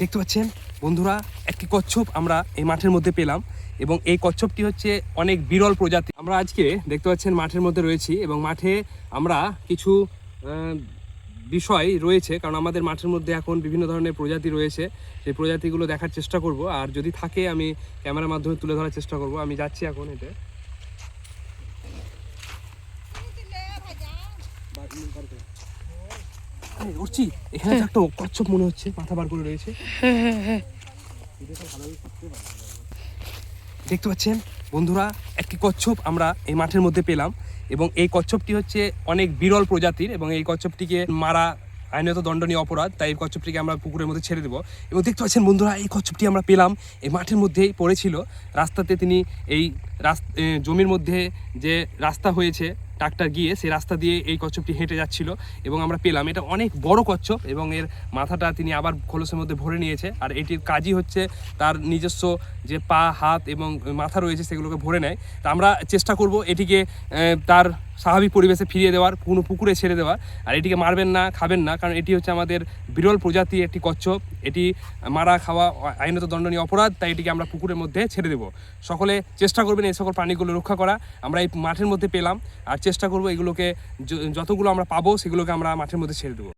দেখতে পাচ্ছেন? বন্ধুরা একটি কচ্ছপ আমরা এই মাঠের মধ্যে পেলাম এবং এই কচ্ছপটি হচ্ছে অনেক বিরল প্রজাতি। আমরা আজকে দেখতে পাচ্ছেন মাঠের মধ্যে রয়েছি এবং মাঠে আমরা কিছু বিষয় রয়েছে কারণ আমাদের মাঠের মধ্যে এখন বিভিন্ন ধরনের প্রজাতি রয়েছে। সেই প্রজাতিগুলো দেখার চেষ্টা করব। আর যদি থাকে আমি ক্যামেরার মাধ্যমে তুলে ধরার চেষ্টা করব। আমি যাচ্ছি এখন এতে। উঠছি এখানে একটা কচ্ছপ মনে হচ্ছে মাথা বার করে রয়েছে। দেখতে পাচ্ছেন বন্ধুরা একটি কচ্ছপ আমরা এই মাঠের মধ্যে পেলাম এবং এই কচ্ছপটি হচ্ছে অনেক বিরল প্রজাতির এবং এই কচ্ছপটিকে মারা আইনত দণ্ডনীয় অপরাধ তাই এই কচ্ছপটিকে আমরা পুকুরের মধ্যে ছেড়ে দেবো। এবং দেখতে পাচ্ছেন বন্ধুরা এই কচ্ছপটি আমরা পেলাম এই মাঠের মধ্যেই পড়েছিল। রাস্তাতে তিনি এই রাস্তা জমির মধ্যে যে রাস্তা হয়েছে ট্রাক্টর গিয়ে সে রাস্তা দিয়ে এই কচ্ছপটি হেঁটে যাচ্ছিল এবং আমরা পেলাম। এটা অনেক বড় কচ্ছপ এবং এর মাথাটা তিনি আবার খোলসের মধ্যে ভরে নিয়েছে। আর এটির কাজই হচ্ছে তার নিজস্ব যে পা, হাত এবং মাথা রয়েছে সেগুলোকে ভরে নেয়। তা আমরা চেষ্টা করব এটিকে তার স্বাভাবিক পরিবেশে ফিরিয়ে দেওয়ার, কোনো পুকুরে ছেড়ে দেওয়া আর এটিকে মারবেন না, খাবেন না, কারণ এটি হচ্ছে আমাদের বিরল প্রজাতি একটি কচ্ছপ। এটি মারা খাওয়া আইনত দণ্ডনীয় অপরাধ, তাই এটিকে আমরা পুকুরের মধ্যে ছেড়ে দেব। সকলে চেষ্টা করবেন এই সকল প্রাণীগুলো রক্ষা করা। আমরা এই মাঠের মধ্যে পেলাম, আর চেষ্টা করব এগুলোকে যতগুলো আমরা পাবো, সেগুলোকে আমরা মাঠের মধ্যে ছেড়ে দেবো।